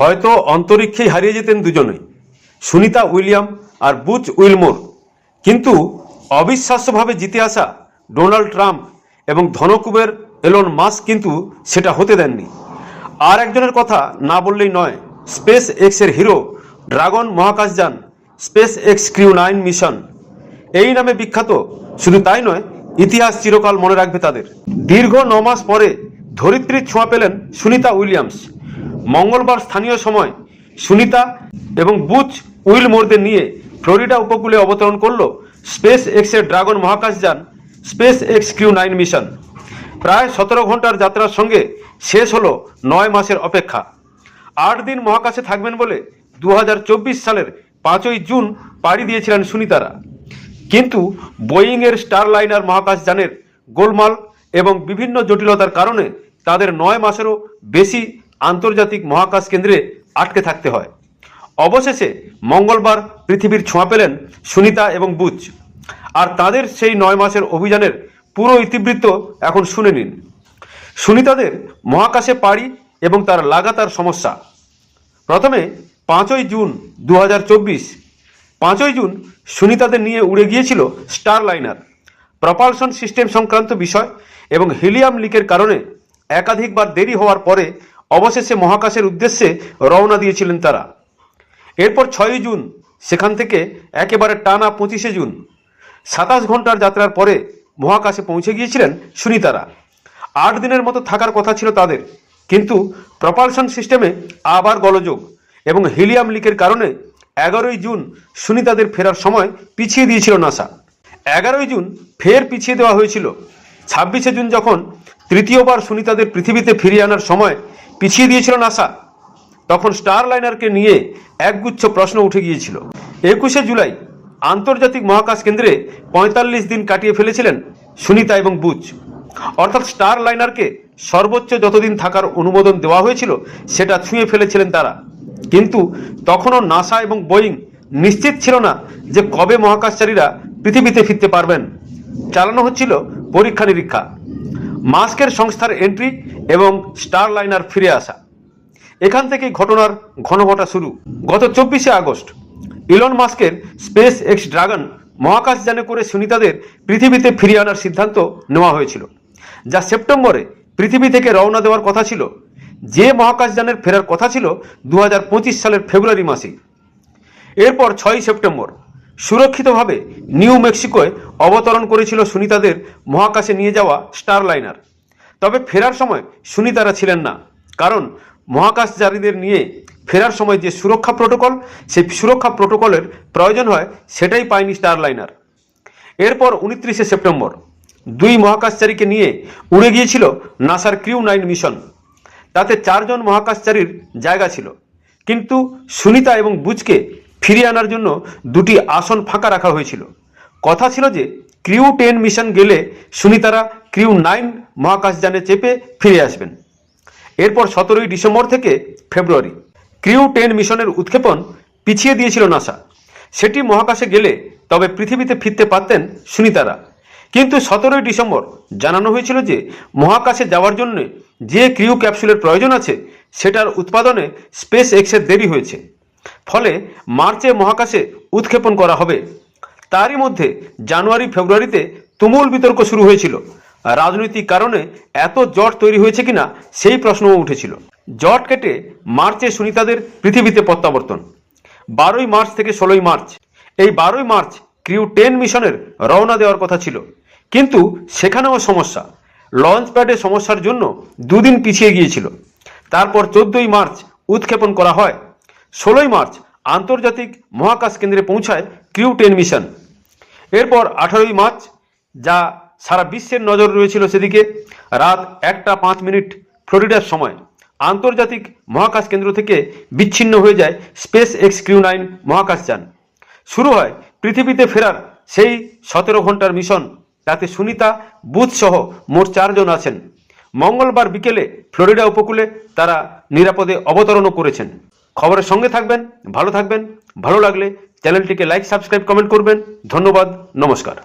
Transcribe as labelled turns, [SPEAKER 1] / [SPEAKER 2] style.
[SPEAKER 1] হয়তো অন্তরিক্ষেই হারিয়ে যেতেন দুজনেই, সুনিতা উইলিয়াম আর বুচ উইলমোর। কিন্তু অবিশ্বাস্যভাবে জিতে আসা ডোনাল্ড ট্রাম্প এবং ধনকুবের এলন মাস্ক কিন্তু সেটা হতে দেননি। আর একজনের কথা না বললেই নয় স্পেস এক্সের হিরো ড্রাগন মহাকাশযান space x crew nine mission. এই নামে বিখ্যাত, শুধু তাই নয়, ইতিহাস চিরকাল মনে রাখবে তাদের। দীর্ঘ ন মাস পরে ধরিত্রীর ছোঁয়া পেলেন সুনিতা উইলিয়ামস। মঙ্গলবার স্থানীয় সময় সুনিতা এবং বুচ উইল উইলমোরদের নিয়ে ফ্লোরিডা উপকূলে অবতরণ করল স্পেস এক্সের ড্রাগন মহাকাশযান space x crew nine mission. প্রায় সতেরো ঘণ্টার যাত্রার সঙ্গে শেষ হলো নয় মাসের অপেক্ষা। আট দিন মহাকাশে থাকবেন বলে দু হাজার চব্বিশ সালের পাঁচই জুন পাড়ি দিয়েছিলেন সুনিতারা। কিন্তু বোয়িংয়ের স্টারলাইনার মহাকাশযানের গোলমাল এবং বিভিন্ন জটিলতার কারণে তাদের নয় মাসেরও বেশি আন্তর্জাতিক মহাকাশ কেন্দ্রে আটকে থাকতে হয়। অবশেষে মঙ্গলবার পৃথিবীর ছোঁয়া পেলেন সুনিতা এবং বুচ আর তাদের সেই নয় মাসের অভিযানের পুরো ইতিবৃত্ত এখন শুনে নিন। সুনিতাদের মহাকাশে পাড়ি এবং তার লাগাতার সমস্যা। প্রথমে পাঁচই জুন দু পাঁচই জুন সুনিতাদের নিয়ে উড়ে গিয়েছিল স্টার লাইনার প্রপালশন সিস্টেম সংক্রান্ত বিষয় এবং হিলিয়াম লিকের কারণে একাধিকবার দেরি হওয়ার পরে অবশেষে মহাকাশের উদ্দেশ্যে রওনা দিয়েছিলেন তারা। এরপর ছয়ই জুন, সেখান থেকে একেবারে টানা পঁচিশে জুন, সাতাশ ঘণ্টার যাত্রার পরে মহাকাশে পৌঁছে গিয়েছিলেন সুনিতারা। আট দিনের মতো থাকার কথা ছিল তাদের, কিন্তু প্রপালশন সিস্টেমে আবার গলযোগ এবং হিলিয়াম লিকের কারণে এগারোই জুন সুনিতাদের ফেরার সময় পিছিয়ে দিয়েছিল নাসা। এগারোই জুন ফের পিছিয়ে দেওয়া হয়েছিল। ছাব্বিশে জুন যখন তৃতীয়বার সুনিতাদের পৃথিবীতে ফিরিয়ে আনার সময় পিছিয়ে দিয়েছিল নাসা। তখন স্টার লাইনারকে নিয়ে একগুচ্ছ প্রশ্ন উঠে গিয়েছিল। একুশে জুলাই আন্তর্জাতিক মহাকাশ কেন্দ্রে পঁয়তাল্লিশ দিন কাটিয়ে ফেলেছিলেন সুনিতা এবং বুচ। অর্থাৎ স্টার লাইনারকে সর্বোচ্চ যতদিন থাকার অনুমোদন দেওয়া হয়েছিল, সেটা ছুঁয়ে ফেলেছিলেন তারা। কিন্তু তখনও নাসা এবং বোয়িং নিশ্চিত ছিল না যে কবে মহাকাশচারীরা পৃথিবীতে ফিরতে পারবেন। চালানো হচ্ছিল পরীক্ষা নিরীক্ষা মাস্কের সংস্থার এন্ট্রি এবং স্টার লাইনার ফিরে আসা। এখান থেকেই ঘটনার ঘনঘটা শুরু। গত চব্বিশে আগস্ট, ইলন মাস্কের স্পেস এক্স ড্রাগন মহাকাশযানে করে সুনিতাদের পৃথিবীতে ফিরিয়ে আনার সিদ্ধান্ত নেওয়া হয়েছিল। যা সেপ্টেম্বরে পৃথিবী থেকে রওনা দেওয়ার কথা ছিল। যে মহাকাশযানের ফেরার কথা ছিল দু হাজার পঁচিশ সালের ফেব্রুয়ারি মাসে। এরপর ছয়ই সেপ্টেম্বর, সুরক্ষিতভাবে নিউ মেক্সিকোয় অবতরণ করেছিল সুনিতাদের মহাকাশে নিয়ে যাওয়া স্টারলাইনার। তবে ফেরার সময় সুনিতারা ছিলেন না। কারণ মহাকাশচারীদের নিয়ে ফেরার সময় যে সুরক্ষা প্রোটোকল, সেই সুরক্ষা প্রোটোকলের প্রয়োজন হয়, সেটাই পায়নি স্টারলাইনার। এরপর উনত্রিশে সেপ্টেম্বর, দুই মহাকাশচারীকে নিয়ে উড়ে গিয়েছিল নাসার ক্রিউ নাইন মিশন। তাতে চারজন মহাকাশচারীর জায়গা ছিল। কিন্তু সুনিতা এবং বুজকে ফিরিয়ে আনার জন্য দুটি আসন ফাঁকা রাখা হয়েছিল। কথা ছিল যে ক্রিউ টেন মিশন গেলে সুনিতারা ক্রিউ নাইন মহাকাশযানে চেপে ফিরে আসবেন। এরপর সতেরোই ডিসেম্বর থেকে ফেব্রুয়ারি। ক্রিউ টেন মিশনের উৎক্ষেপণ পিছিয়ে দিয়েছিল নাসা। সেটি মহাকাশে গেলে তবে পৃথিবীতে ফিরতে পারতেন সুনিতারা। কিন্তু সতেরোই ডিসেম্বর জানানো হয়েছিল যে মহাকাশে যাওয়ার জন্য যে ক্রিউ ক্যাপসুলের প্রয়োজন আছে, সেটার উৎপাদনে স্পেস এক্সের দেরি হয়েছে। ফলে মার্চে মহাকাশে উৎক্ষেপণ করা হবে। তারই মধ্যে জানুয়ারি, ফেব্রুয়ারিতে তুমুল বিতর্ক শুরু হয়েছিল। রাজনৈতিক কারণে এত জট তৈরি হয়েছে কিনা সেই প্রশ্নও উঠেছিল। জট কেটে মার্চে সুনিতাদের পৃথিবীতে প্রত্যাবর্তন। বারোই মার্চ থেকে ষোলোই মার্চ। এই বারোই মার্চ ক্রিউ টেন মিশনের রওনা দেওয়ার কথা ছিল। কিন্তু সেখানেও সমস্যা। লঞ্চ প্যাডে সমস্যার জন্য দুদিন পিছিয়ে গিয়েছিল। তারপর চোদ্দই মার্চ উৎক্ষেপণ করা হয়। ষোলোই মার্চ আন্তর্জাতিক মহাকাশ কেন্দ্রে পৌঁছায় ক্রিউ টেন মিশন। এরপর আঠারোই মার্চ, যা সারা বিশ্বের নজর রয়েছিল সেদিকে, রাত একটা পাঁচ মিনিট ফ্লোরিডার সময়, আন্তর্জাতিক মহাকাশ কেন্দ্র থেকে বিচ্ছিন্ন হয়ে যায় স্পেস এক্স ক্রিউ নাইন মহাকাশযান। শুরু হয় পৃথিবীতে ফেরার সেই সতেরো ঘণ্টার মিশন, তাতে সুনিতা বুথ সহ মোট চারজন আছেন। মঙ্গলবার বিকেলে ফ্লোরিডা উপকূলে তারা নিরাপদে অবতরণও করেছেন। খবরের সঙ্গে থাকবেন ভালো থাকবেন ভালো লাগলে চ্যানেলটিকে লাইক সাবস্ক্রাইব কমেন্ট করবেন। ধন্যবাদ নমস্কার।